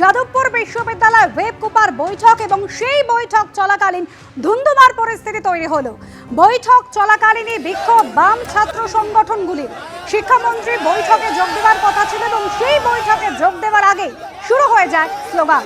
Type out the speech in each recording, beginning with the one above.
যাদবপুর বিশ্ববিদ্যালয় web Cooper বৈঠক এবং সেই বৈঠক চলাকালীন ধুন্ধুমার পরিস্থিতি তৈরি হলো। বৈঠক চলাকালীনই বিক্ষোভ বাম ছাত্র সংগঠনগুলির। শিক্ষামন্ত্রী বৈঠকে যোগ দেওয়ার কথা ছিল এবং সেই বৈঠকে যোগ দেওয়ার আগে শুরু হয়ে যায় স্লোগান।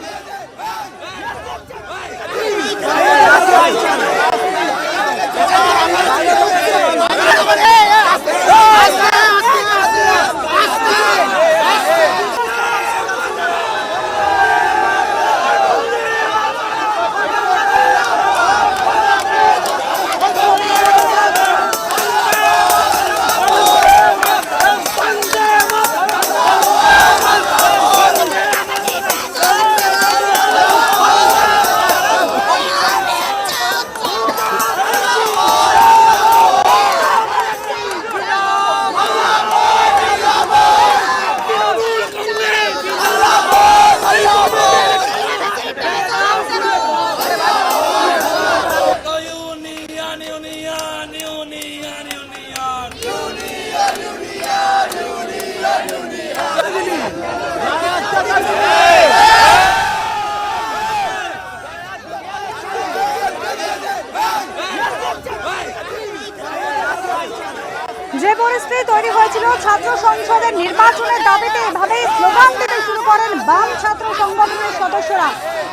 পরিস্থিতি তৈরি হয়েছিল। ছাত্র সংসদের নির্বাচনের দাবিতে এভাবেই স্লোগান দিতে শুরু করেন বাম ছাত্র সংগঠনের সদস্যরা।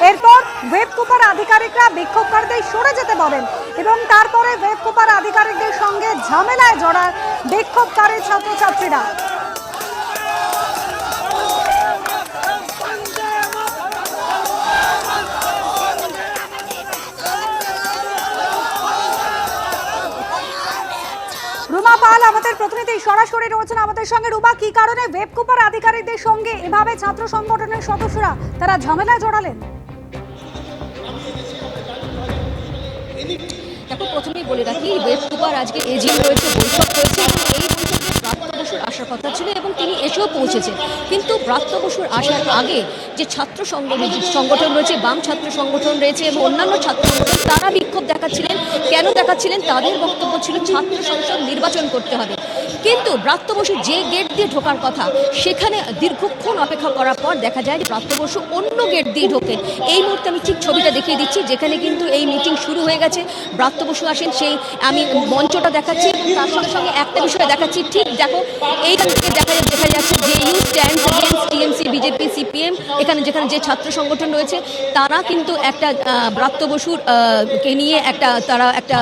এরপর ওয়েবকুপার আধিকারিকরা বিক্ষোভকারীদের সরে যেতে বলেন এবং তারপরে ওয়েবকুপার আধিকারিকদের সঙ্গে ঝামেলায় জড়ায় বিক্ষোভকারী ছাত্রছাত্রীরা। রুমা পাল, আমাদের প্রতিনিধি সরাসরি রয়েছেন আমাদের সঙ্গে। রুমা, কি কারণে ওয়েবকুপার আধিকারিকদের সঙ্গে এভাবে ছাত্র সংগঠনের সদস্যরা তারা ঝামেলায় জড়ালেন? দেখো, প্রথমেই বলে রাখি আজকে এজিএম রয়েছে, বৈঠক এই বৈঠকে বসুর আসার কথা ছিল, এবং তিনি এসেও পৌঁছেছেন। কিন্তু ব্রাত্য বসুর আসার আগে যে ছাত্র সংগঠন সংগঠন রয়েছে, বাম ছাত্র সংগঠন রয়েছে এবং অন্যান্য ছাত্র সংগঠন, তারা বিক্ষোভ দেখাচ্ছিলেন। কেন দেখাচ্ছিলেন? তাদের বক্তব্য ছিল ছাত্র সংসদ নির্বাচন করতে হবে। কিন্তু ব্রাত্য বসু যে গেট দিয়ে ঢোকার কথা, সেখানে দীর্ঘক্ষণ অপেক্ষা করার পর দেখা যায় যে ব্রাত্য বসু অন্য গেট দিয়ে ঢোকেন। এই মুহূর্তে আমি ঠিক ছবিটা দেখিয়ে দিচ্ছি, যেখানে কিন্তু এই মিটিং শুরু হয়ে গেছে। ব্রাত্য বসু আসেন, সেই আমি মঞ্চটা দেখাচ্ছি এবং তার সঙ্গে সঙ্গে একটা বিষয় দেখাচ্ছি। ঠিক দেখো থেকে দেখা দেখা যাচ্ছে যে you stand TMC BJP CPM এখানে যেখানে যে ছাত্র সংগঠন রয়েছে তারা কিন্তু একটা ব্রাত্য বসুর কে নিয়ে একটা তারা একটা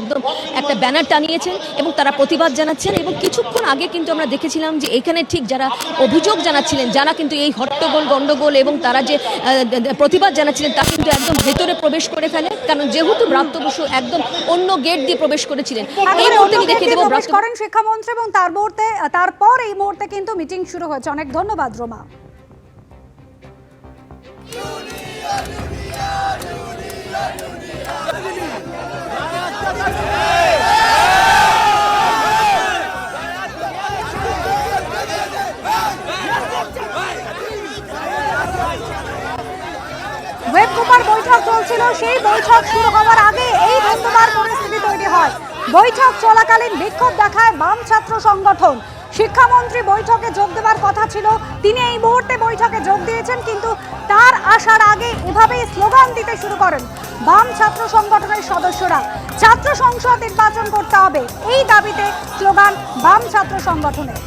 একদম একটা ব্যানার টানিয়েছেন এবং তারা প্রতিবাদ জানাচ্ছেন এবং কিছুক্ষণ আগে কিন্তু আমরা দেখেছিলাম যে এখানে ঠিক যারা অভিযোগ জানাচ্ছিলেন যারা কিন্তু এই হট্টগোল গন্ডগোল এবং তারা যে প্রতিবাদ জানাচ্ছিলেন তা কিন্তু একদম ভেতরে প্রবেশ করে ফেলে কারণ যেহেতু ব্রাত্য বসু একদম অন্য গেট দিয়ে প্রবেশ করেছিলেন। এই মুহূর্তে আমি দেখিয়ে দেবো করেন শিক্ষামন্ত্রী এবং তার মুহূর্তে তারপর এই মুহূর্তে কিন্তু মিটিং শুরু হয়েছে। অনেক ধন্যবাদ রোমা। ওয়েব কুপার বৈঠক চলছিল, সেই বৈঠক শুরু হওয়ার আগে এই ধন্যবাদ পরিস্থিতি তৈরি হয়। বৈঠক চলাকালীন বিক্ষোভ দেখায় বাম ছাত্র সংগঠন। শিক্ষামন্ত্রী বৈঠকে যোগ দেওয়ার কথা ছিল। তিনি এই মুহূর্তে বৈঠকে যোগ দিয়েছেন, কিন্তু তার আসার আগে এভাবেই স্লোগান দিতে শুরু করেন বাম ছাত্র সংগঠনের সদস্যরা। ছাত্র সংসদ নির্বাচন করতে হবে, এই দাবিতে স্লোগান বাম ছাত্র সংগঠনের।